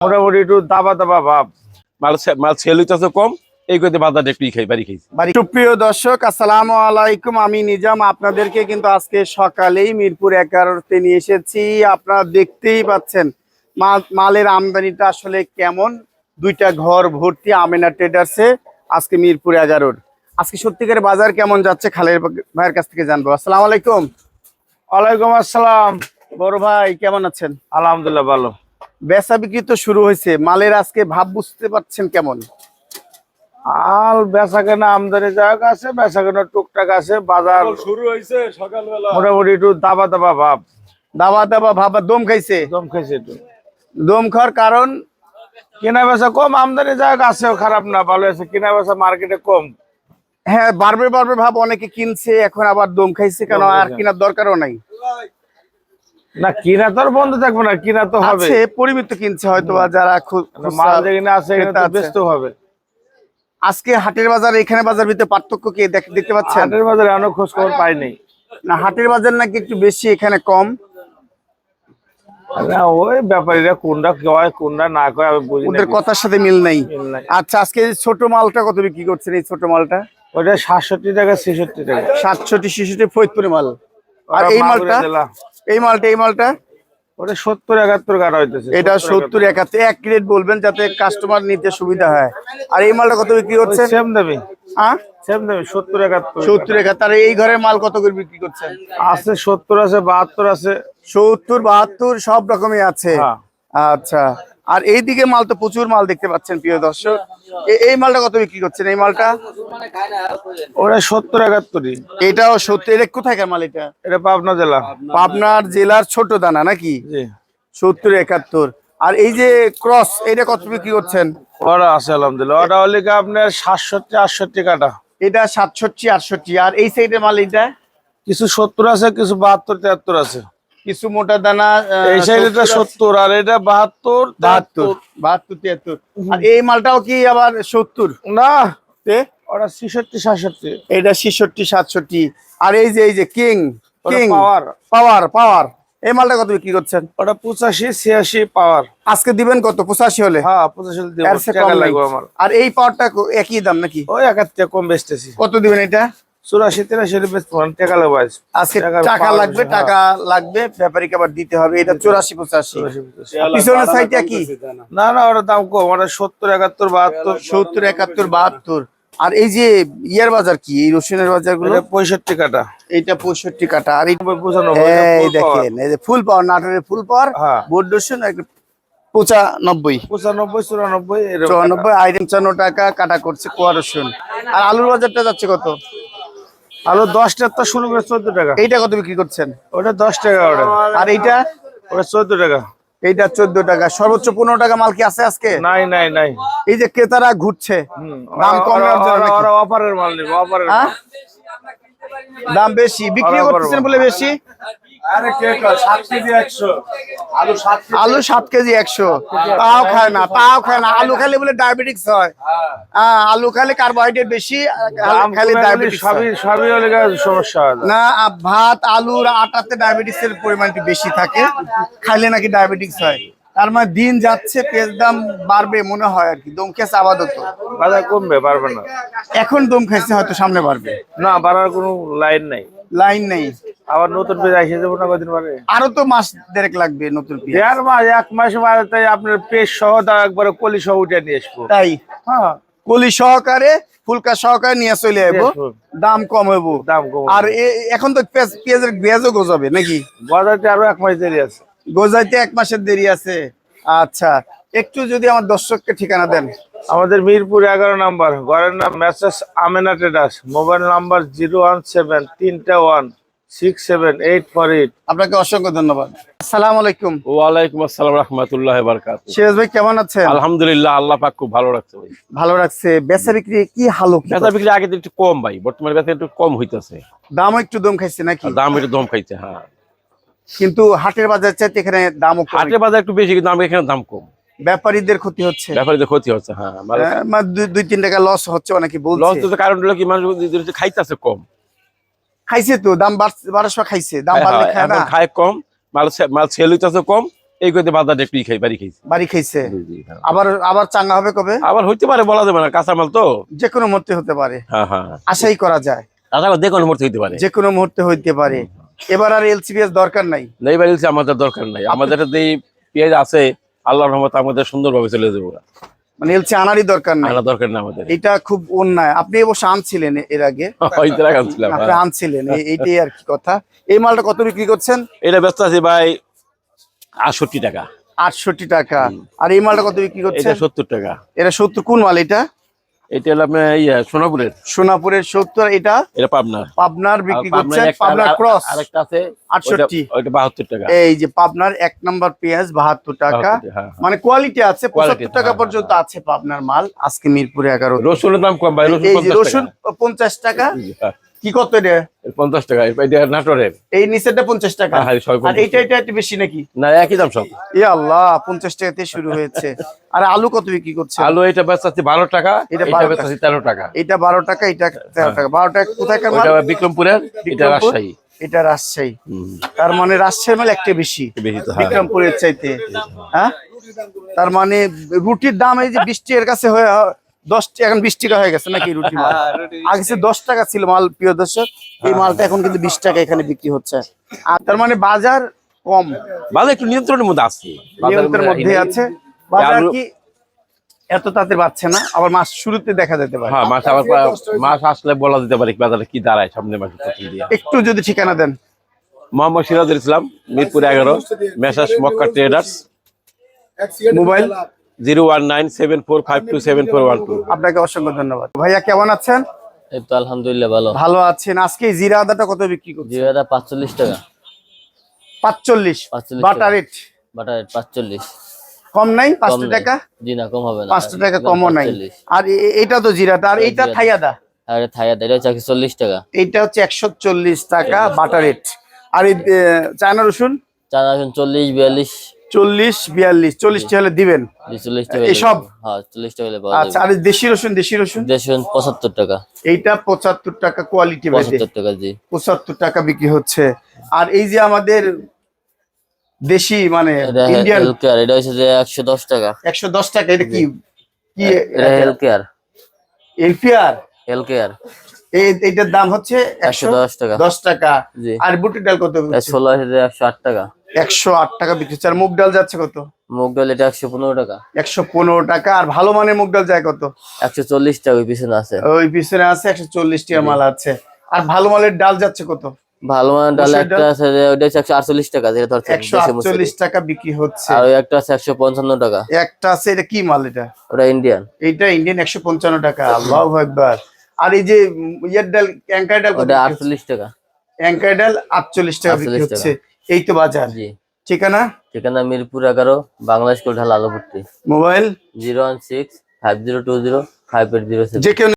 মোটামুটি একটু দাবা দাবা ভাব। মাল মাল সেল হইতেছে কম এই করতে বাজার একটু খাই বাড়ি বাড়ি সুপ্রিয় দর্শক আসসালামু আলাইকুম। আমি নিজাম আপনাদেরকে কিন্তু আজকে সকালেই মিরপুর এগারোতে নিয়ে এসেছি। আপনারা দেখতেই পাচ্ছেন মাল- মালের আমদানিটা আসলে কেমন। দুইটা ঘর ভর্তি আমেনা ট্রেডার্সে আজকে মিরপুর এগারোর। আজকে সত্যিকারের বাজার কেমন যাচ্ছে খালের ভাইয়ের কাছ থেকে জানব। আসসালামু আলাইকুম। ওয়ালাইকুম আসসালাম। বড় ভাই কেমন আছেন? আলহামদুলিল্লাহ ভালো। বেচা বিক্রি তো শুরু হয়েছে। মালের আজকে ভাব বুঝতে পারছেন কেমন? আল বেচা কেনা আমদানি জায়গা আছে বেচা কেনা টুকটাক আছে বাজার শুরু হয়েছে সকালবেলা। মোটামুটি একটু দাবা দাবা ভাব। দাবা দাবা ভাবা দম খাইছে? দম খাইছে একটু। দম খাওয়ার কারণ? কেনা বেচা কম আমদানি জায়গা আছে খারাপ না ভালো আছে। কেনা বেচা মার্কেটে কম। হ্যাঁ বারবে বারবে ভাব অনেকে কিনছে এখন আবার দম খাইছে কেন? আর কেনার দরকারও নাই। না কিনা তো বন্ধ থাকবে না কিনা তো হবে। আছে পরিমিত কিনছে হয়তো বা যারা মাল যেখানে আছে। ব্যস্ত হবে। আজকে হাটের বাজার এখানে বাজার ভিতরে পার্থক্য কি দেখতে পাচ্ছেন? হাটের বাজারে অনেক খোঁজ খবর পাইনি না হাটের বাজার নাকি একটু বেশি এখানে কম? না ওই ব্যাপারীরা কোনটা কয় কোনটা না কয় আমি বুঝি ওদের কথার সাথে মিল নাই। আচ্ছা আজকে ছোট মালটা কত বিক্রি করছেন এই ছোট মালটা? ওটা সাতষট্টি টাকা ছেষট্টি টাকা। সাতষট্টি শিশুটি ফরিদপুরে মাল। আর এই মালটা। এই মালটা এই মালটা? ওটা সত্তর একাত্তর কাটা হইতেছে। এটা সত্তর একাত্তর। এক রেট বলবেন যাতে কাস্টমার নিতে সুবিধা হয়। আর এই মালটা কত বিক্রি হচ্ছে সেম দামি। হ্যাঁ সেম দামি সত্তর একাত্তর। সত্তর একাত্তর। এই ঘরের মাল কত করে বিক্রি করছেন? আছে সত্তর আছে বাহাত্তর আছে। সত্তর বাহাত্তর সব রকমই আছে। হ্যাঁ। আচ্ছা। আর এইদিকে মাল তো প্রচুর মাল দেখতে পাচ্ছেন প্রিয় দর্শক। এই মালটা কত বিক্রি করছেন? এই মালটা? ওরা সত্তর একাত্তরই। এটাও সত্তর এটা কোথাকার মাল এটা? এটা পাবনা জেলা। পাবনার জেলার ছোট দানা নাকি? সত্তর একাত্তর। আর এই যে ক্রস এটা কত বিক্রি করছেন? ওরা আছে আলহামদুলিল্লাহ। ওটা হলে আপনার সাতষট্টি আটষট্টি কাটা এটা সাতষট্টি আটষট্টি। আর এই সাইডের মাল এটা কিছু সত্তর আছে কিছু বাহাত্তর তিয়াত্তর আছে। কিছু মোটা দানা এই সাইডেটা 70 সত্তর আর এটা বাহাত্তর বাহাত্তর বাহাত্তর তিয়াত্তর আর এই মালটাও কি আবার সত্তর? না তে? ওটা ছেষট্টি সাতষট্টি। এটা ছিষট্টি সাতষট্টি। আর এই যে এই যে king king. power। Power power. এই মালটা কত বিক্রি করছেন? ওটা পঁচাশি ছিয়াশি পাওয়ার। আজকে দিবেন কত? পঁচাশি হলে? হ্যাঁ পঁচাশি আমার। আর এই পাওয়ারটা একই দাম নাকি? ওই থেকে কম বেচতেছি। কত দিবেন এটা? চুরাশি তিরাশি টাকা লাগবে আজকে টাকা লাগবে টাকা লাগবে ব্যাপারীকে আবার দিতে হবে এটা চৌরাশি পঁচাশি। পিছনের সাইডটা কি? না না ওটা দাম কম ওটা সত্তর একাত্তর বাহাত্তর। সত্তর একাত্তর বাহাত্তর। আর এই যে ইয়ার বাজার কি? এই রসুনের বাজারগুলো পঁয়ষট্টি কাটা। এইটা পঁয়ষট্টি কাটা। আর এই দেখেন এই যে ফুল পাওয়ার নাটোরের ফুল পাওয়ার হ্যাঁ। বোর্ড রসুন পঁচানব্বই। পঁচানব্বই চুরানব্বই। চুরানব্বই পঞ্চান্ন টাকা কাটা করছে কোয়া রসুন। আর আলুর বাজারটা যাচ্ছে কত? আলু দশ টাকা তো শুরু করে চোদ্দ টাকা। এইটা কত বিক্রি করছেন? ওটা দশ টাকা ওটা। আর এইটা? ওটা চোদ্দ টাকা। এইটা চোদ্দ টাকা। সর্বোচ্চ পনেরো টাকা মাল কি আছে আজকে? নাই নাই নাই। এই যে ক্রেতারা ঘুরছে। দাম ওরা- কমে অফারের মাল নিবে অফারের হ্যাঁ? দাম বেশি। বিক্রি করতেছেন বলে বেশি? আরে কে কয়? সাত কেজি একশো। আলু সাত কেজি একশো। তাও খায় না তাও খায় না। আলু খাইলে বলে ডায়াবেটিক্স হয়। হ্যাঁ। আলু খাইলে কার্বোহাইড্রেট বেশি গেলে ডায়াবেটিস সমস্যা না ভাত আলুর আটাতে ডায়াবেটিস এর পরিমাণটি বেশি থাকে। খাইলে নাকি ডায়াবেটিস হয়। তার মানে দিন যাচ্ছে পেঁয়াজ দাম বাড়বে মনে হয় আর কি। দম খেয়েছে আপাতত। বাজার কমবে বাড়বে না। এখন দম খাইছে হয়তো সামনে বাড়বে। না বাড়ার কোনো লাইন নাই। লাইন নেই। আবার নতুন পেজ এসে যাব না কদিন পরে? আরও তো মাস দেড়েক লাগবে নতুন পেঁয়াজ। দেড় মাস এক মাস বাদে তাই আপনার পেজ সহ দাও একবারে কলি সহ উঠে নিয়ে আসব। তাই? হ্যাঁ। কলি সহকারে ফুলকা সহকারে নিয়ে চলে যাব দাম কম হইব। দাম কম আর এখন তো পেঁয়াজের পেঁয়াজও গজাবে নাকি? বাজারতে আরও এক মাস দেরি আছে। গজাইতে এক মাসের দেরি আছে। আচ্ছা একটু যদি আমার দর্শককে ঠিকানা দেন। আমাদের মিরপুর এগারো নাম্বার ঘরের নাম message Amena traders mobile number zero one seven তিনটা one. Six seven eight four eight আপনাকে অসংখ্য ধন্যবাদ। আসসালামু আলাইকুম। ওয়ালাইকুম আসসালাম রহমতুল্লাহ বারকাত। সিরাজ ভাই কেমন আছেন? আলহামদুলিল্লাহ আল্লাহ পাক খুব ভালো রাখছে ভাই। ভালো রাখছে। বেচা বিক্রি কি হালো বেচা বিক্রি আগে একটু কম ভাই বর্তমানে বেচা একটু কম হইতেছে। দামও একটু দম খাইছে নাকি? দাম একটু দম খাইছে হ্যাঁ। কিন্তু হাটের বাজার চাইতে এখানে কম। হাটের বাজার একটু বেশি কিন্তু এখানে দাম কম। ব্যাপারীদের ক্ষতি হচ্ছে। ব্যাপারীদের ক্ষতি হচ্ছে হ্যাঁ। মানে দুই- দুই তিন টাকা লস হচ্ছে অনেকে লস তো কারণ হলো কি মানুষ খাইতেছে কম। খাইছে তো দাম সময় খাইছে দাম বাড়লে হ্যাঁ, খায় না? খায় কম মাল মাল সেল হইতেছে কম এই করতে বাজারটা একটু খাই বাড়ি খাইছি। বাড়ি খাইছে? জি, জি, হ্যাঁ। আবার আবার চাঙ্গা হবে কবে? আবার হইতে পারে বলা যাবে না কাঁচামাল তো। যে কোনো মুহূর্তে হতে পারে। হ্যাঁ আশাই করা যায়। কাঁচামাল দেখুন মরতে হইতে পারে। যে কোনো মুহূর্তে হইতে পারে। এবার আর এলসিবিএস দরকার নাই। আমাদের দরকার নাই। আমাদের যে পেঁয়াজ আছে আল্লাহর রহমত আমাদের সুন্দরভাবে চলে যাব মানে এলসি আনারই দরকার নাই। আনা দরকার না আমাদের। এটা খুব অন্যায়। আপনি অবশ্য আনছিলেন এর আগে। হইতে রাখাচ্ছিলাম আপনি আনছিলেন এই- এইটাই আর কি কথা। এই মালটা কত বিক্রি করছেন? এটা ব্যস্ত আছে ভাই আটষট্টি টাকা। আটষট্টি টাকা। আর এই মালটা কত বিক্রি এটা করছেন? সত্তর টাকা। এটা সত্তর কোন মাল এটা? এটা হলো আপনার ইয়া সোনাপুরের। সোনাপুরের সত্তর এটা এটা পাবনার। পাবনার বিক্রি করছেন পাবনার ক্রস। আরেকটা আছে আটষট্টি। ওইটা- বাহাত্তর টাকা। এই যে পাবনার এক নম্বর পেঁয়াজ বাহাত্তর টাকা। 72 হ্যাঁ, হ্যাঁ। মানে কোয়ালিটি আছে পঁচাত্তর টাকা হ্যাঁ, পর্যন্ত আছে পাবনার মাল আজকে মিরপুরে এগারো। রসুনের দাম কম ভাই রসুন এই যে পঞ্চাশ রসুন টাকা। পঞ্চাশ টাকা কি কত এটা? পঞ্চাশ টাকা এটা নাটোরের। এই নিচেরটা পঞ্চাশ টাকা। আর 50 এটা একটু বেশি নাকি? না একই দাম সব। এ আল্লাহ পঞ্চাশ টাকাতে শুরু হয়েছে। আর আলু কত বিক্রি করছে? আলু এটা আছে বারো টাকা এটা এটা 12 ব্যস্ত আছে তেরো টাকা। এটা বারো টাকা এটা তেরো টাকা। বারো টাকা কোথায়? বিক্রমপুরের এটা রাজশাহী। এটা রাজশাহী। তার মানে রাজশাহীর মাল একটা বেশি। বেশি তো হ্যাঁ। বিক্রমপুরের চাইতে। হ্যাঁ? তার মানে রুটির দাম এই যে বৃষ্টি এর কাছে হয়ে দশ এখন বিশ টাকা হয়ে গেছে নাকি রুটি মাল? আগে সে দশ টাকা ছিল মাল প্রিয় দর্শক। এই মালটা এখন কিন্তু বিশ টাকা এখানে বিক্রি হচ্ছে। আর তার মানে বাজার কম। বাজার একটু নিয়ন্ত্রণের মধ্যে আছে। নিয়ন্ত্রণের মধ্যে আছে। কি এত তাড়াতাড়ি বাড়ছে না? আবার মাস শুরুতে দেখা যেতে পারে। হ্যাঁ মাস আবার মাস আসলে বলা যেতে পারে বাজারে কি দাঁড়ায় সামনে মাসে দিয়ে। একটু যদি ঠিকানা দেন। মোহাম্মদ সিরাজুল ইসলাম মিরপুর এগারো messrs Makka traders mobile zero one nine seven four five two seven four one two. আপনাকে অসংখ্য ধন্যবাদ। ভাইয়া কেমন আছেন? এই তো আলহামদুলিল্লাহ ভালো। ভালো আছেন। আজকে জিরা আদাটা কত বিক্রি করছে জিরো হাজার পাঁচচল্লিশ টাকা। পাঁচচল্লিশ। 45 বাটা রেট? বাটার রেট পাঁচচল্লিশ। কম নাই পাঁচটা টাকা? জি না কম হবে না। পাঁচটা টাকা কমও নাই। আর এটা তো জিরাটা আর এইটা। থাইয়াদা? আর এটা থাইয়া এটা হচ্ছে চল্লিশ টাকা। এইটা হচ্ছে একশো চল্লিশ টাকা বাটার রেট। আর এই চায়না রসুন? চার আসুন চল্লিশ বিয়াল্লিশ। চল্লিশ বিয়াল্লিশ চল্লিশটি হলে দিবেন? চল্লিশ টাকা এসব? হ্যাঁ চল্লিশ টাকা আচ্ছা আর দেশি রসুন দেশি রসুন? দেড়শো পঁচাত্তর টাকা। এইটা পঁচাত্তর টাকা কোয়ালিটি পঁচাত্তর টাকা জি। পঁচাত্তর টাকা বিক্রি হচ্ছে। আর এই যে আমাদের দেশি মানে ইন্ডিয়ান হেলথ কেয়ার এটা হচ্ছে যে একশো দশ টাকা। একশো দশ টাকা এটা কি কি হেলথ কেয়ার কেয়ার এইটার দাম হচ্ছে একশো একশো দশ টাকা। দশ টাকা। জি। আর বুটের ডাল কত এটা ষোলো হচ্ছে একশো আট টাকা। একশো আট টাকা বিক্রি আর মুগ ডাল যাচ্ছে কত? মুগ ডাল এটা একশো পনেরো টাকা। একশো পনেরো টাকা। আর ভালো মানের মুগ ডাল যায় কত? একশো চল্লিশ টাকা ওই পিছনে আছে। ওই পিছনে আছে একশো চল্লিশ টাকা মাল আছে। আর ভালো মালের ডাল যাচ্ছে কত? ভালো মানের ডাল একটা? আছে যে ওইটা একশো আটচল্লিশ টাকা যেটা ধরছে একশো আটচল্লিশ টাকা বিক্রি হচ্ছে। আর একটা আছে একশো পঞ্চান্ন টাকা। একটা আছে এটা কি মাল এটা? ওটা ইন্ডিয়ান। এইটা ইন্ডিয়ান একশো পঞ্চান্ন টাকা আল্লাহ একবার আর এই যে ইয়ের ডাল অ্যাঙ্কার ডাল ওটা আটচল্লিশ টাকা। অ্যাঙ্কার ডাল আটচল্লিশ টাকা বিক্রি হচ্ছে। এই তো বাজার। জি। ঠিকানা? ঠিকানা মিরপুর এগারো বাংলাদেশ কোল ঢালা mobile? Zero one six five zero two zero five eight zero যে কেউ